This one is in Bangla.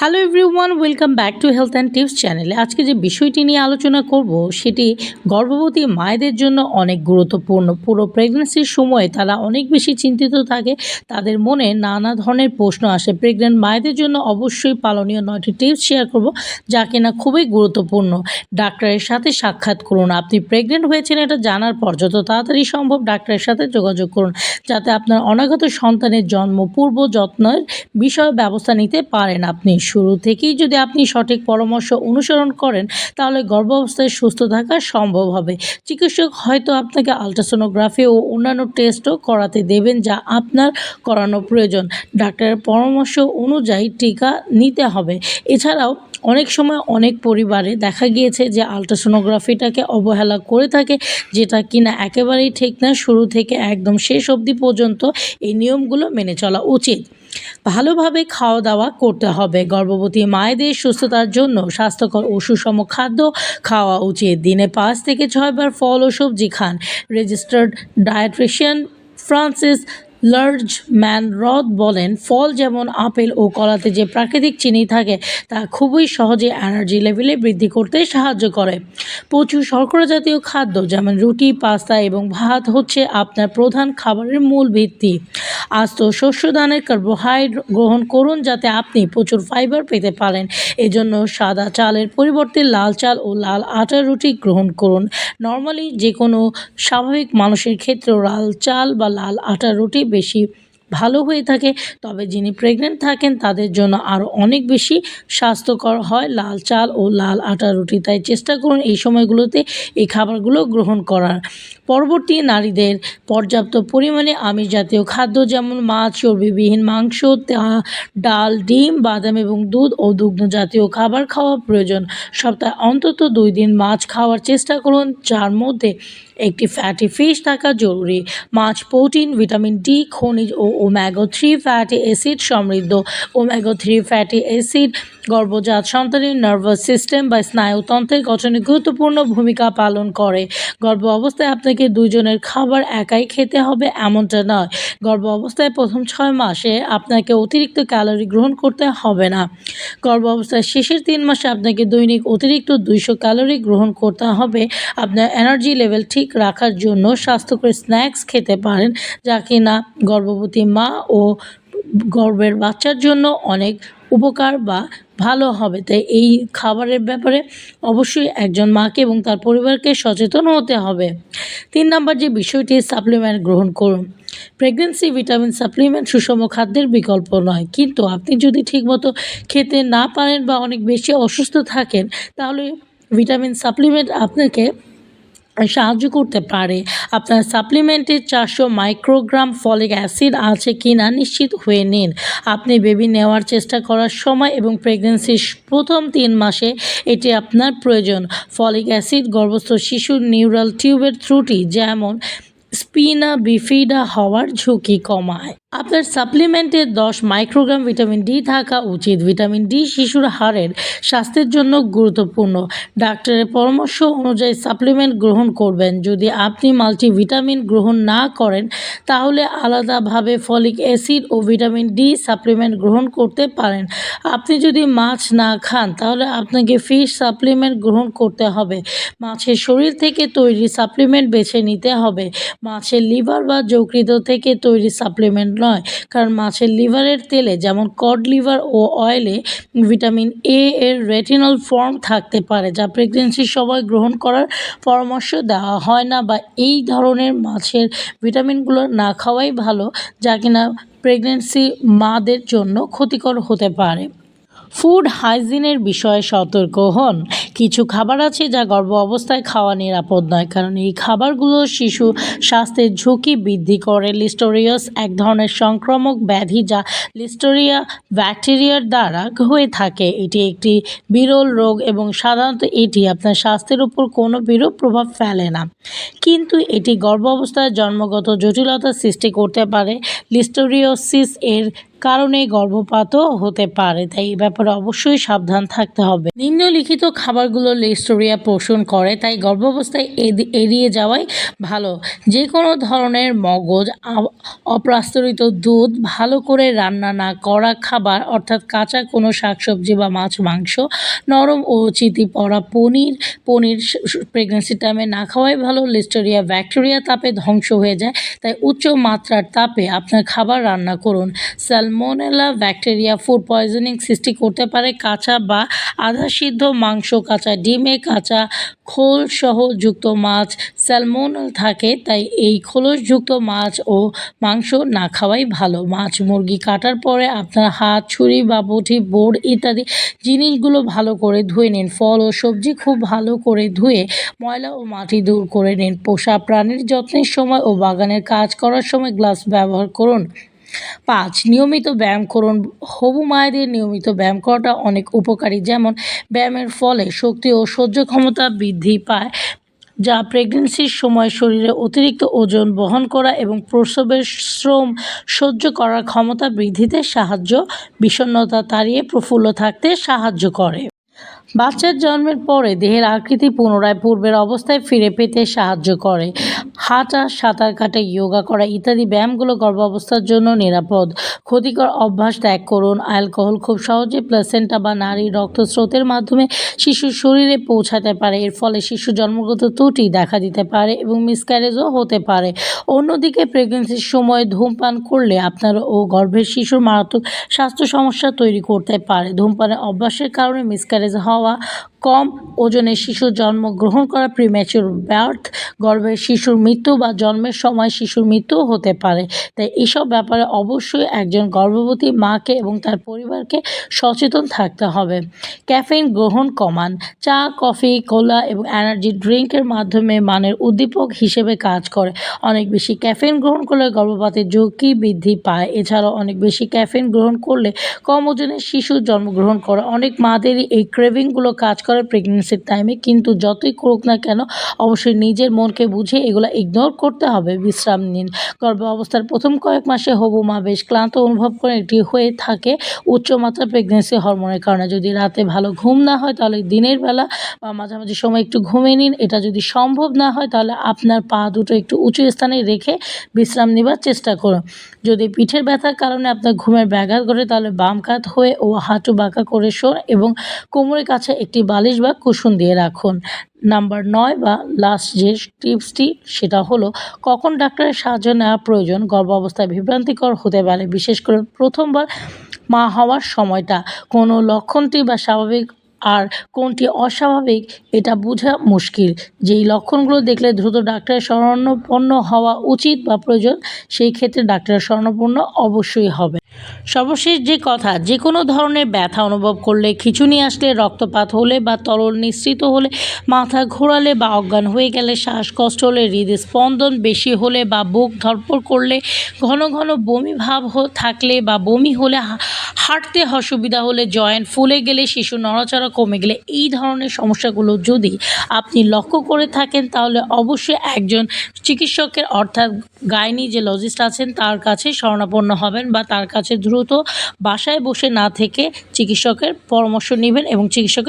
Hello everyone welcome back to health and tips চ্যানেলে আজকে যে বিষয়টি নিয়ে আলোচনা করব, সেটি গর্ভবতী মায়েদের জন্য অনেক গুরুত্বপূর্ণ। পুরো প্রেগনেন্সির সময় তারা অনেক বেশি চিন্তিত থাকে। তাদের মনে নানা ধরনের প্রশ্ন আসে। প্রেগনেন্ট মায়েদের জন্য অবশ্যই পালনীয় নয়টি টিপস শেয়ার করব, যা কিনা খুবই গুরুত্বপূর্ণ। ডাক্তারের সাথে সাক্ষাৎ করুন। আপনি প্রেগনেন্ট হয়েছেন এটা জানার পর যত তাড়াতাড়ি সম্ভব ডাক্তারের সাথে যোগাযোগ করুন, যাতে আপনার অনাগত সন্তানের জন্ম পূর্ব যত্নের বিষয়ে ব্যবস্থা নিতে পারেন আপনি। শুরু থেকেই যদি আপনি সঠিক পরামর্শ অনুসরণ করেন, তাহলে গর্ভাবস্থায় সুস্থ থাকা সম্ভব হবে। চিকিৎসক হয়তো আপনাকে আলট্রাসোনোগ্রাফি ও অন্যান্য টেস্টও করাতে দেবেন যা আপনার করানো প্রয়োজন। ডাক্তারের পরামর্শ অনুযায়ী টিকা নিতে হবে। এছাড়াও অনেক সময় অনেক পরিবারে দেখা গিয়েছে যে আলট্রাসোনোগ্রাফিটাকে অবহেলা করে থাকে, যেটা কিনা একেবারেই ঠিক না। শুরু থেকে একদম শেষ অবধি পর্যন্ত এই নিয়মগুলো মেনে চলা উচিত। ভালোভাবে খাওয়া দাওয়া করতে হবে। গর্ভবতী মায়েদের সুস্থতার জন্য স্বাস্থ্যকর ও সুষম খাদ্য খাওয়া উচিত। দিনে পাঁচ থেকে ছয়বার ফল ও সবজি খান। Registered dietitian Frances Largeman Roth বলেন, ফল যেমন আপেল ও কলাতে যে প্রাকৃতিক চিনি থাকে, তা খুবই সহজে এনার্জি লেভেলে বৃদ্ধি করতে সাহায্য করে। প্রচুর শর্করা জাতীয় খাদ্য, যেমন রুটি, পাস্তা এবং ভাত হচ্ছে আপনার প্রধান খাবারের মূল ভিত্তি। আস্ত শস্য দানের কার্বোহাইড্রেট গ্রহণ করুন যাতে আপনি প্রচুর ফাইবার পেতে পারেন। এজন্য সাদা চালের পরিবর্তে লাল চাল ও লাল আটার রুটি গ্রহণ করুন। নর্মালি যে কোনো স্বাভাবিক মানুষের ক্ষেত্রেও লাল চাল বা লাল আটার রুটি বেশি ভালো হয়ে থাকে। তবে যিনি প্রেগনেন্ট থাকেন, তাদের জন্য আরও অনেক বেশি স্বাস্থ্যকর হয়। লাল চাল ও লাল আটা রুটি। তাই চেষ্টা করুন এই সময়গুলোতে এই খাবারগুলো গ্রহণ করার। পরবর্তী নারীদের পর্যাপ্ত পরিমাণে আমিষ জাতীয় খাদ্য যেমন মাছ, চর্বিবিহীন মাংস ডাল, ডিম, বাদাম এবং দুধ ও দুগ্ধ জাতীয় খাবার খাওয়া প্রয়োজন। সপ্তাহে অন্তত দুই দিন মাছ খাওয়ার চেষ্টা করুন। যার মধ্যে একটি ফ্যাটি ফিশ থাকা জরুরি। মাছ প্রোটিন ভিটামিন ডি খনিজ ও ওম্যাগো থ্রি ফ্যাটি অ্যাসিড সমৃদ্ধ। ওম্যাগো থ্রি ফ্যাটি অ্যাসিড গর্ভজাত সন্তানের নার্ভাস সিস্টেম বা স্নায়ুতন্ত্রের গঠনে গুরুত্বপূর্ণ ভূমিকা পালন করে। গর্ভ অবস্থায় আপনাকে দুইজনের খাবার একাই খেতে হবে এমনটা নয়। গর্ভ অবস্থায় প্রথম ছয় মাসে আপনাকে অতিরিক্ত ক্যালোরি গ্রহণ করতে হবে না। গর্ভ অবস্থায় শেষের তিন মাসে আপনাকে দৈনিক অতিরিক্ত দুইশো ক্যালোরি গ্রহণ করতে হবে। আপনার এনার্জি লেভেল ঠিক রাখার জন্য স্বাস্থ্যকর স্ন্যাক্স খেতে পারেন, যা কিনা গর্ভবতী মা ও গর্ভের বাচ্চার জন্য অনেক উপকার বা ভালো হবে। তাই এই খাবারের ব্যাপারে অবশ্যই একজন মাকে এবং তার পরিবারকে সচেতন হতে হবে। তিন নম্বর যে বিষয়টি, সাপ্লিমেন্ট গ্রহণ করুন। প্রেগনেন্সি ভিটামিন সাপ্লিমেন্ট সুষম খাদ্যের বিকল্প নয়। কিন্তু আপনি যদি ঠিকমতো খেতে না পারেন বা অনেক বেশি অসুস্থ থাকেন, তাহলে ভিটামিন সাপ্লিমেন্ট আপনাকে সাহায্য করতে পারে। আপনার সাপ্লিমেন্টে চারশো মাইক্রোগ্রাম ফলিক অ্যাসিড আছে কি না নিশ্চিত হয়ে নিন। আপনি বেবি নেওয়ার চেষ্টা করার সময় এবং প্রেগনেন্সির প্রথম তিন মাসে এটি আপনার প্রয়োজন। ফলিক অ্যাসিড গর্ভস্থ শিশুর নিউরাল টিউবের ত্রুটি, যেমন স্পিনা বিফিডা হওয়ার ঝুঁকি কমায়। আপনার সাপ্লিমেন্টে দশ মাইক্রোগ্রাম ভিটামিন ডি থাকা উচিত। ভিটামিন ডি শিশুর হাড়ের স্বাস্থ্যের জন্য গুরুত্বপূর্ণ। ডাক্তারের পরামর্শ অনুযায়ী সাপ্লিমেন্ট গ্রহণ করবেন। যদি আপনি মাল্টিভিটামিন গ্রহণ না করেন, তাহলে আলাদাভাবে ফলিক অ্যাসিড ও ভিটামিন ডি সাপ্লিমেন্ট গ্রহণ করতে পারেন। আপনি যদি মাছ না খান, তাহলে আপনাকে ফিশ সাপ্লিমেন্ট গ্রহণ করতে হবে। মাছের শরীর থেকে তৈরি সাপ্লিমেন্ট বেছে নিতে হবে। মাছের লিভার বা যকৃত থেকে তৈরি সাপ্লিমেন্ট নয়। কারণ মাছের লিভারের তেলে যেমন কড লিভার ও অয়েলে ভিটামিন এ এর রেটিনল ফর্ম থাকতে পারে, যা প্রেগনেন্সির সময় গ্রহণ করার পরামর্শ দেওয়া হয় না বা এই ধরনের মাছের ভিটামিনগুলো না খাওয়াই ভালো, যা কিনা প্রেগনেন্সি মাদের জন্য ক্ষতিকর হতে পারে। ফুড হাইজিনের বিষয়ে সতর্ক হন। কিছু খাবার আছে যা গর্ভ অবস্থায় খাওয়া নিরাপদ নয়, কারণ এই খাবারগুলো শিশু স্বাস্থ্যের ঝুঁকি বৃদ্ধি করে। লিস্টোরিয়াস এক ধরনের সংক্রামক ব্যাধি যা লিস্টোরিয়া ব্যাকটেরিয়ার দ্বারা হয়ে থাকে। এটি একটি বিরল রোগ এবং সাধারণত এটি আপনার স্বাস্থ্যের উপর কোনো বিরূপ প্রভাব ফেলে না। কিন্তু এটি গর্ভ অবস্থায় জন্মগত জটিলতা সৃষ্টি করতে পারে। লিস্টোরিওসিস এর কারণে গর্ভপাতও হতে পারে, তাই এই ব্যাপারে অবশ্যই সাবধান থাকতে হবে। নিম্নলিখিত খাবারগুলো লিস্টোরিয়া পোষণ করে, তাই গর্ভাবস্থায় এড়িয়ে যাওয়াই ভালো। যে কোনো ধরনের মগজ অপ্রাস্তরিত দুধ, ভালো করে রান্না না করা খাবার, অর্থাৎ কাঁচা কোনো শাকসবজি বা মাছ, মাংস, নরম ও চিতি পড়া পনির পনির প্রেগনেন্সি টাইমে না খাওয়াই ভালো। লিস্টেরিয়া ব্যাকটেরিয়া তাপে ধ্বংস হয়ে যায়, তাই উচ্চ মাত্রার তাপে আপনার খাবার রান্না করুন। স্যালমোনেলা ব্যাকটেরিয়া ফুড পয়জনিং সৃষ্টি করতে পারে কাঁচা বা আধা সিদ্ধ মাংস, কাঁচা ডিমে, কাঁচা খোল সহ যুক্ত মাছ। স্যালমোনেল থাকে, তাই এই খোলসযুক্ত মাছ ও মাংস না খাওয়াই ভালো। মাছ, মুরগি কাটার পরে আপনার হাত, ছুরি বা বটি বোর্ড ইত্যাদি জিনিসগুলো ভালো করে ধুয়ে নিন। ফল ও সবজি খুব ভালো করে ধুয়ে ময়লা ও মাটি দূর করে নিন। পোষা প্রাণীর যত্নের সময় ও বাগানের কাজ করার সময় গ্লাস ব্যবহার করুন। পাঁচ, নিয়মিত ব্যায়াম করুন। হবু মায়েদের নিয়মিত ব্যায়াম করাটা অনেক উপকারী, যেমন ব্যায়ামের ফলে শক্তি ও সহ্য ক্ষমতা বৃদ্ধি পায়, যা প্রেগনেন্সির সময় শরীরে অতিরিক্ত ওজন বহন করা এবং প্রসবের শ্রম সহ্য করার ক্ষমতা বৃদ্ধিতে সাহায্য, বিষণ্ণতা তাড়িয়ে প্রফুল্ল থাকতে সাহায্য করে। বাচ্চার জন্মের পরে দেহের আকৃতি পুনরায় পূর্বের অবস্থায় ফিরে পেতে সাহায্য করে। হাঁটা, সাঁতার কাটা যোগা করা ইত্যাদি ব্যায়ামগুলো গর্ভাবস্থার জন্য নিরাপদ। ক্ষতিকর অভ্যাস ত্যাগ করুন। অ্যালকোহল খুব সহজে প্লাসেন্টা বা নারীর রক্তস্রোতের মাধ্যমে শিশুর শরীরে পৌঁছাতে পারে। এর ফলে শিশু জন্মগত ত্রুটি দেখা দিতে পারে এবং মিসক্যারেজও হতে পারে। অন্যদিকে প্রেগনেন্সির সময় ধূমপান করলে আপনার ও গর্ভের শিশুর মারাত্মক স্বাস্থ্য সমস্যা তৈরি করতে পারে। ধূমপানের অভ্যাসের কারণে মিসক্যারেজ হওয়া কম ওজনের শিশু জন্মগ্রহণ করা প্রিম্যাচুর বার্থ গর্ভের শিশুর মৃত্যু বা জন্মের সময় শিশুর মৃত্যু হতে পারে। তাই এসব ব্যাপারে অবশ্যই একজন গর্ভবতী মাকে এবং তার পরিবারকে সচেতন থাকতে হবে। ক্যাফেইন গ্রহণ কমান। চা, কফি, কোলা এবং এনার্জি ড্রিঙ্কের মাধ্যমে মানের উদ্দীপক হিসেবে কাজ করে। অনেক বেশি ক্যাফেইন গ্রহণ করলে গর্ভপাতের ঝুঁকি বৃদ্ধি পায়। এছাড়াও অনেক বেশি ক্যাফেইন গ্রহণ করলে কম ওজনের শিশু জন্মগ্রহণ করে অনেক মাদেরই এই ক্রেভিংগুলো কাজ করে। প্রেগনেন্সির টাইমে কিন্তু যতই করুক না কেন, অবশ্যই নিজের মনকে বুঝে এগুলো ইগনোর করতে হবে, বিশ্রাম নিন। গর্ভ অবস্থার প্রথম কয়েক মাসে হবু মা বেশ ক্লান্ত অনুভব করে এটি হয়ে থাকে উচ্চমাত্রা প্রেগনেন্সি হরমোনের কারণে। যদি রাতে ভালো ঘুম না হয়, তাহলে দিনের বেলা বা মাঝামাঝি সময় একটু ঘুমিয়ে নিন। এটা যদি সম্ভব না হয়, তাহলে আপনার পা দুটো একটু উঁচু স্থানে রেখে বিশ্রাম নেবার চেষ্টা করুন। যদি পিঠের ব্যথার কারণে আপনার ঘুমের ব্যাঘাত ঘটে, তাহলে বাম কাত হয়ে ও হাঁটু বাঁকা করে শোন এবং কোমরের কাছে একটি বালিশ বা কুশন দিয়ে রাখুন। নাম্বার নয় বা লাস্ট যে টিপসটি, সেটা হলো, কখন ডাক্তারের সাহায্য নেওয়া প্রয়োজন, গর্ভাবস্থায় বিভ্রান্তিকর হতে পারে, বিশেষ করে প্রথমবার মা হওয়ার সময়টা, কোনো লক্ষণটি বা স্বাভাবিক আর কোনটি অস্বাভাবিক, এটা বোঝা মুশকিল। যেই লক্ষণগুলো দেখলে দ্রুত ডাক্তারের শরণাপন্ন হওয়া উচিত বা প্রয়োজন, সেই ক্ষেত্রে ডাক্তারের শরণাপন্ন অবশ্যই হবে। সর্বশেষ যে কথা, যে কোনো ধরনের ব্যথা অনুভব করলে খিঁচুনি আসলে রক্তপাত হলে বা তরল নিঃসৃত হলে মাথা ঘোরালে বা অজ্ঞান হয়ে গেলে শ্বাসকষ্ট হলে হৃদস্পন্দন বেশি হলে বা বুক ধরপড় করলে, ঘন ঘন বমি ভাব থাকলে বা বমি হলে হাঁটতে অসুবিধা হলে, জয়েন্ট ফুলে গেলে, শিশু নড়াচড়া কমে গেলে, এই ধরনের সমস্যাগুলো যদি আপনি লক্ষ্য করে থাকেন, তাহলে অবশ্যই একজন চিকিৎসকের অর্থাৎ গাইনি যে লজিস্ট আছেন, তার কাছে শরণাপন্ন হবেন বা তার কাছে দ্রুত বাসায় বসে না থেকে চিকিৎসকের পরামর্শ নেবেন এবং চিকিৎসকের